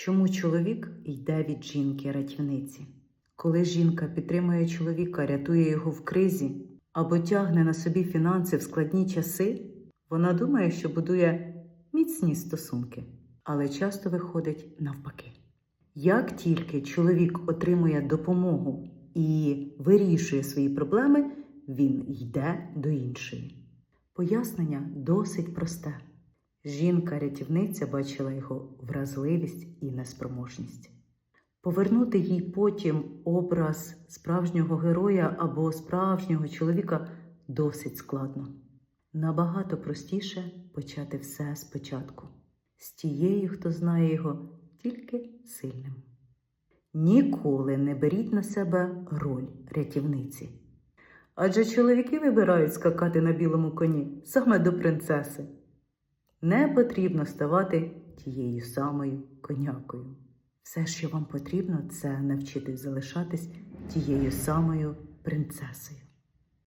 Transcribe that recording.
Чому чоловік йде від жінки рятівниці? Коли жінка підтримує чоловіка, рятує його в кризі або тягне на собі фінанси в складні часи, вона думає, що будує міцні стосунки, але часто виходить навпаки. Як тільки чоловік отримує допомогу і вирішує свої проблеми, він йде до іншої. Пояснення досить просте. Жінка-рятівниця бачила його вразливість і неспроможність. Повернути їй потім образ справжнього героя або справжнього чоловіка досить складно. Набагато простіше почати все спочатку з тією, хто знає його тільки сильним. Ніколи не беріть на себе роль рятівниці. Адже чоловіки вибирають скакати на білому коні саме до принцеси. Не потрібно ставати тією самою конякою. Все, що вам потрібно, це навчитись залишатись тією самою принцесою.